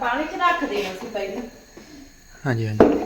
ਪਾਣੀ 'ਚ ਰੱਖ ਦੇਣਾ ਸੀ ਪਹਿਲਾਂ। ਹਾਂਜੀ ਹਾਂਜੀ।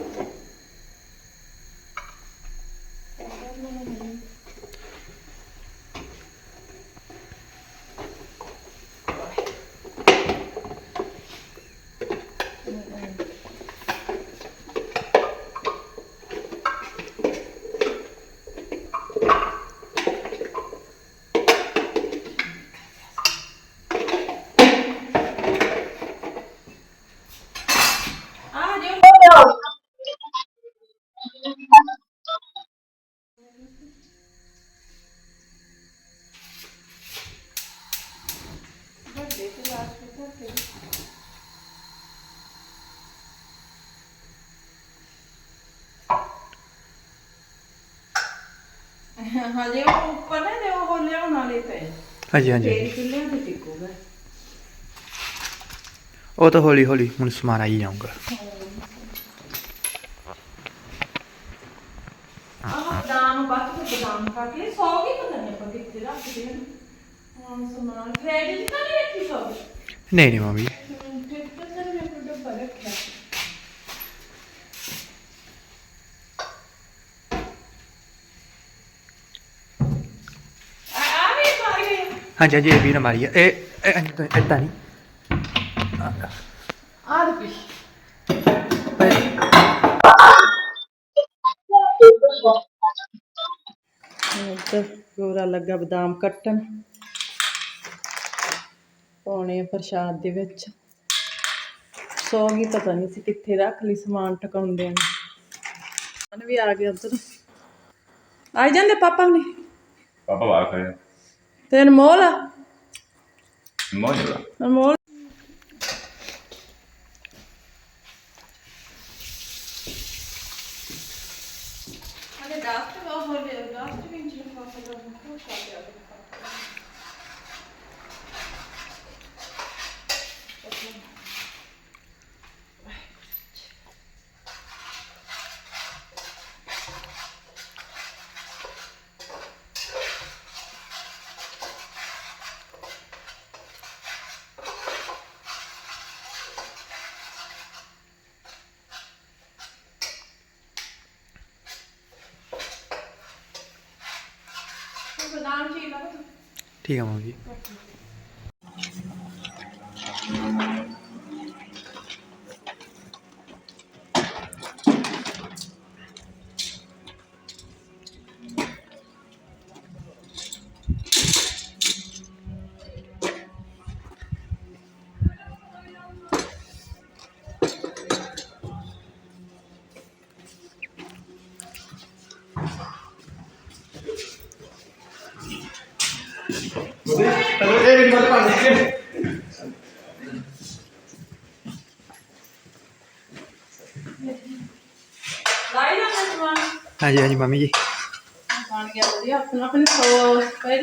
ਹਜੇ ਉਹ ਉੱਪਰ ਨਾ ਦੇ ਉਹ ਲਿਆਉਣ ਵਾਲੇ ਪਏ ਹਾਂਜੀ ਹਾਂਜੀ ਫੇਰ ਕਿੱਲਿਆਂ ਤੇ ਟਿਕੂਗਾ ਉਹ ਤਾਂ ਹੌਲੀ ਹੌਲੀ ਹੁਣ ਸਮਾਨ ਆਈ ਜਾਊਗਾ ਆਹ ਬਦਾਮ ਬਾਕੀ ਤੇ ਬਦਾਮ ਖਾ ਕੇ ਸੌ ਕੀ ਪਤਾ ਨਹੀਂ ਆਪਾਂ ਕਿੱਥੇ ਰੱਖਦੇ ਹਾਂ ਹਾਂ ਸਮਾਨ ਫ੍ਰਿਜ 'ਚ ਤਾਂ ਨਹੀਂ ਰੱਖੀ ਸੌ ਨਹੀਂ ਨਹੀਂ ਮੰਮੀ ਫਿਰ ਤਾਂ ਸਰ ਮੈਂ ਕੋਈ ਡੱਬਾ ਰੱਖਿਆ ਆ ਆ ਵੀ ਪਾ ਗਏ ਹਾਂਜੀ ਹਾਂਜੀ ਇਹ ਵੀ ਨਾ ਮਾਰੀਏ। ਇਹ ਇਹ ਇਦਾਂ ਨਹੀਂ। ਆ ਦੇ ਪਿੱਛੇ ਇੱਧਰ ਗੋਰਾ ਲੱਗਾ ਬਦਾਮ ਕੱਟਣ। ਪਾਉਣੇ ਆ ਪ੍ਰਸ਼ਾਦ ਦੇ ਵਿੱਚ। ਸੌ ਗਈ ਪਤਾ ਨਹੀਂ ਸੀ ਕਿੱਥੇ ਰੱਖ ਲਈ ਸਮਾਨ ਟਿਕਾਉਂਦੇ ਨੇ ਮਨ ਵੀ ਆ ਗਿਆ ਉੱਧਰ। ਆਈ ਜਾਂਦੇ ਪਾਪਾ ਨੇ ਪਾਪਾ ਬਾਹਰ ਖੜੇ Det er målet. Målet, da. Det er målet. Men det er derfor vi har holdt det. Det er ठीक है mummy Thank you. Terus eh di. Ayo, ayo, mami. Ayo, ayo, mami. Ayo, mami.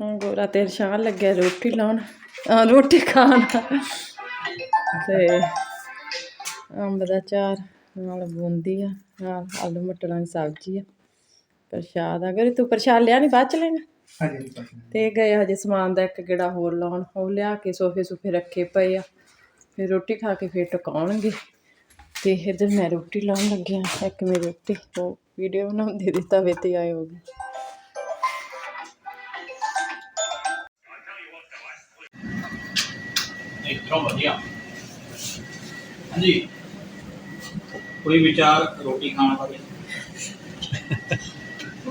ਹੁਣ ਗੋਰਾ ਤੇਲ ਸ਼ਾਨ ਲੱਗਿਆ ਰੋਟੀ ਲਾਉਣ। ਰੋਟੀ ਖਾਣ। ਤੇ ਅੰਬ ਦਾ ਚਾਰ, ਨਾਲ ਬੂੰਦੀ ਆ, ਨਾਲ ਆਲੂ ਮਟਰਾਂ ਦੀ ਸਬਜ਼ੀ ਆ। ਪ੍ਰਸ਼ਾਦ ਆ। ਅਗਰ ਤੂੰ ਪ੍ਰਸ਼ਾਦ ਲਿਆ ਨਹੀਂ ਬਾਅਦ ਚ ਲੈਣਾ। ਹਾਂਜੀ ਤੇ ਗਏ ਹਜੇ ਸਮਾਨ ਦਾ ਇੱਕ ਗੇੜਾ ਹੋਰ ਲਾਉਣ। ਉਹ ਲਿਆ ਕੇ ਸੋਫੇ ਸੁਫੇ ਰੱਖੇ ਪਏ ਆ। ਫਿਰ ਰੋਟੀ ਖਾ ਕੇ ਫਿਰ ਟਿਕਾਉਣਗੇ। ਤੇ ਇੱਧਰ ਮੈਂ ਰੋਟੀ ਲਾਉਣ ਲੱਗਿਆ ਇੱਕ ਮੇਰੀ ਰੋਟੀ ਉਹ ਵੀਡੀਓ ਬਣਾਉਂਦੇ ਦੇ ਤਵੇ ਤੇ ਆਏ ਹੋ ਗਏ। ਇੱਧਰੋਂ ਵਧੀਆ। ਹਾਂਜੀ। ਕੋਈ ਵਿਚਾਰ ਰੋਟੀ ਖਾਣ ਬਾਰੇ?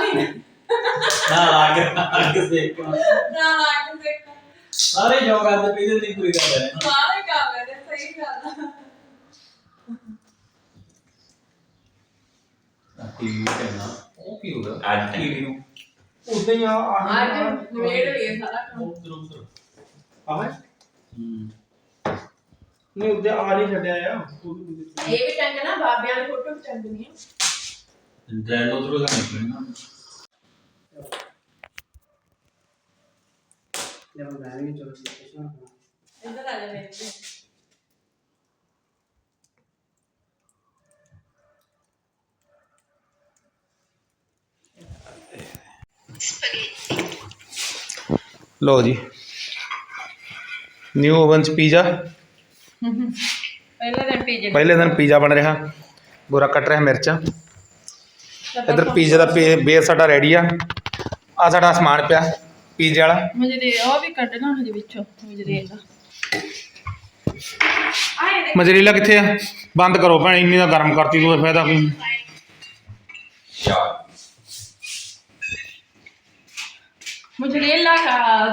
ਪੀਣਾ ਨਾ ਲਾ। ਕੇ ਲਾ ਕੇ ਦੇਖ ਕੇ। ਨਾ ਲਾ ਕੇ ਦੇਖਾਂ ਸਾਰੇ ਜੋਗਾ ਤੇ ਪੀਦੇ ਦੀ ਪੂਰੀ ਗੱਲ ਹੈ ਸਾਰੇ ਕਰ ਲੈਣੇ ਸਹੀ ਗੱਲ ਆ। ਟੀਵੀ ਕਰਨਾ ਉਹ ਕੀ ਹੋਗਾ ਅੱਜ ਟੀਵੀ ਨੂੰ ਉਦਾਂ ਹੀ ਆ ਆ ਅੱਜ ਨਵੇੜ ਲਈ ਸਾਰਾ ਕੰਮ। ਉਧਰ ਉਧਰ। ਆਹ ਹੂੰ। ਨਹੀਂ ਉਦਾਂ ਆ ਨਹੀਂ ਛੱਡਿਆ ਆ। ਇਹ ਵੀ ਟੰਗਣਾ ਬਾਬਿਆਂ ਦੀ ਫੋਟੋ ਵੀ ਟੰਗਣੀ ਆ। ਡੈਲ ਉਧਰ ਦਾ ਨਿਕਲਣਾ ਤੇ ਜਦੋਂ ਮੈਂ ਵੀ ਚਲੋ ਇੱਧਰ ਆ ਜਾ ਮੇਰੇ ਤੇ। ਲੋ ਜੀ। ਨਿਊ ਓਵਨ ਚ ਪੀਜ਼ਾ ਪਹਿਲਾ ਦਿਨ ਪੀਜੇ ਪਹਿਲੇ ਦਿਨ ਪੀਜ਼ਾ ਬਣ ਰਿਹਾ। ਗੋਰਾ ਕੱਟ ਰਿਹਾ ਮਿਰਚਾਂ। ਇਧਰ ਪੀਜ਼ੇ ਦਾ ਬੇਸ ਸਾਡਾ ਰੈਡੀ ਆ। ਆ ਸਾਡਾ ਸਮਾਨ ਪਿਆ ਪੀਜ਼ੇ ਵਾਲਾ। ਮਜਰੇ ਉਹ ਵੀ ਕੱਢਣਾ ਹਜੇ ਵਿੱਚੋਂ ਮਜਰੇ ਦਾ ਮਜਰੀਲਾ ਕਿੱਥੇ ਆ? ਬੰਦ ਕਰੋ ਭੈਣ ਇੰਨੀ ਦਾ ਗਰਮ ਕਰਤੀ ਤੂੰ ਫਾਇਦਾ ਕੋਈ ਮਜਰੇਲਾ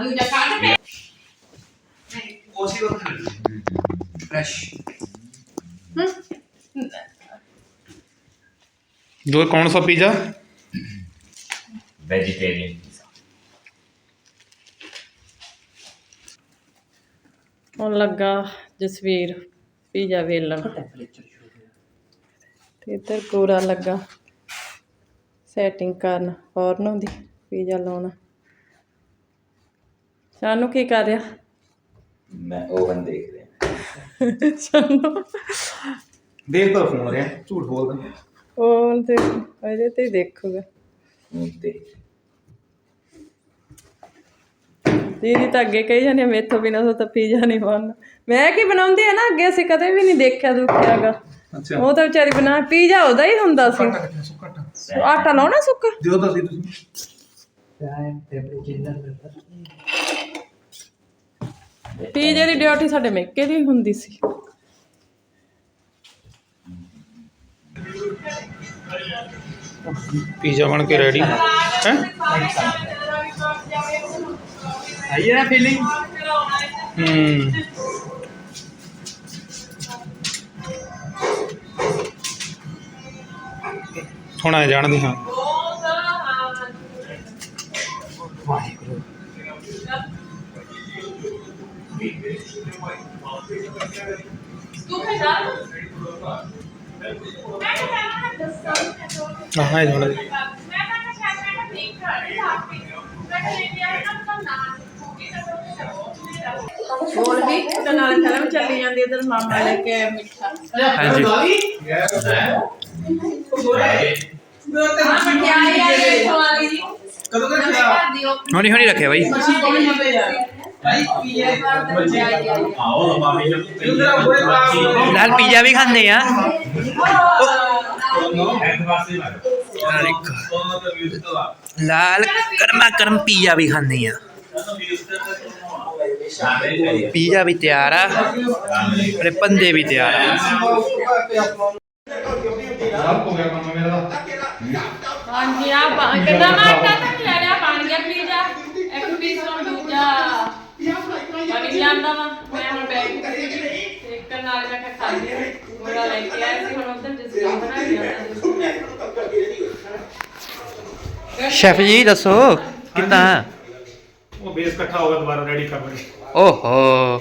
ਦੂਜਾ ਕੱਢ ਕੇ ਉਸੇ ਵਕਤ ਫਰੈਸ਼ ਜੋ ਕੌਣ ਸਾ ਪੀਜ਼ਾ ਵੈਜੀਟੇਰੀਅਨ ਹੁਣ ਲੱਗਾ ਜਸਵੀਰ ਪੀਜ਼ਾ ਵੇਲਣ। ਤੇ ਇੱਧਰ ਪੂਰਾ ਲੱਗਾ। ਸੈਟਿੰਗ ਕਰਨ ਫੌਰਨ ਦੀ ਪੀਜ਼ਾ ਲਾਉਣਾ। ਸਾਨੂੰ ਕੀ ਕਰ ਰਿਹਾ? ਮੈਂ ਓਵਨ ਦੇਖ ਰਿਹਾ। ਸਾਨੂੰ। ਦੇਖ ਤਾਂ ਫੋਨ ਰਿਹਾ ਝੂਠ ਬੋਲਦਾ। ਉਹ ਤੇ ਇਹਦੇ ਤੇ ਹੀ ਦੇਖੂਗਾ। ਤੇ। ਦੀਦੀ ਤਾਂ ਅੱਗੇ ਕਹੀ ਜਾਂਦੇ ਮੇਥੋਂ ਬਿਨਾਂ ਤਾਂ ਪੀਜ਼ਾ ਨਹੀਂ ਬਣਨਾ। ਮੈਂ ਕੀ ਬਣਾਉਂਦੀ ਆ ਨਾ ਅੱਗੇ ਅਸੀਂ ਕਦੇ ਵੀ ਨਹੀਂ ਦੇਖਿਆ ਦੁਖਿਆਗਾ। ਅੱਛਾ। ਉਹ ਤਾਂ ਵਿਚਾਰੀ ਬਣਾ ਪੀਜ਼ਾ ਉਹਦਾ ਹੀ ਹੁੰਦਾ ਸੀ। ਆਟਾ ਲਾਉਣਾ ਸੁੱਕਾ? ਦਿਓ ਤਾਂ ਸੀ ਤੁਸੀਂ। ਪੀਜ਼ੇ ਦੀ ਡਿਊਟੀ ਸਾਡੇ ਮੇਕੇ ਦੀ ਹੁੰਦੀ ਸੀ। ਪੀਜ਼ਾ ਬਣ ਕੇ ਰੈਡੀ ਹੈ? ਆਈ ਨਾ ਫੀਲਿੰਗ ਹੂੰ। ਹੁਣ ਆ ਜਾਣਦੇ ਹਾਂ। ਵਾਹਿਗੁਰੂ। ਤੂੰ ਖਾ ਜਾ ਆਹ ਇਹ ਜਾਣਦੇ ਹੋਰ ਵੀ ਤੇ ਨਾਲੇ ਫਿਲਮ ਚੱਲੀ ਜਾਂਦੀ ਇਧਰ ਮਾਮਾ ਲੈ ਕੇ ਆਇਆ ਮਿੱਠਾ ਹਾਂਜੀ ਹਾਂ ਮਠਿਆਈ ਆ ਗਈ ਖਵਾਲੀ ਜੀ ਕਦੋਂ ਨਵੇਂ ਘਰ ਦੀ ਉਹ ਹੁਣੀ ਹੁਣੀ ਰੱਖਿਆ ਬਾਈ ਆਓ ਲੰਮਾ ਵੀ ਨਾਲ ਪੀਜ਼ਾ ਵੀ ਖਾਂਦੇ ਆ। ਇੱਕ ਆ ਦੇਖੋ। ਲਾਲ ਕਰਮਾ ਕਰਮ ਪੀਜ਼ਾ ਵੀ ਖਾਂਦੇ ਆ। ਪੀਜ਼ਾ ਵੀ ਤਿਆਰ ਆ। ਤੇ ਪੰਦੇ ਵੀ ਤਿਆਰ ਆ। ਹਾਂਜੀ ਆ ਕਿੰਨਾ ਮਾਰਦਾ ਜਾਂਦਾ ਵਾ ਮੈਂ ਹੁਣ ਬੈਗ ਇੱਕ ਨਾਲ ਮੈਂ ਕਿਹਾ ਖਾ ਲਈ ਮੇਰਾ ਲੈ ਕੇ ਆਇਆ ਸੀ ਹੁਣ ਉਧਰ ਜਿਸ ਤਰ੍ਹਾਂ ਬਣਾ ਕੇ ਸ਼ੈਫ ਜੀ ਦੱਸੋ ਕਿੱਦਾਂ? ਉਹ ਬੇਸ ਇਕੱਠਾ ਹੋ ਗਿਆ ਦੁਬਾਰਾ ਰੈਡੀ ਕਰ ਲਾਂਗੇ ਓਹੋ।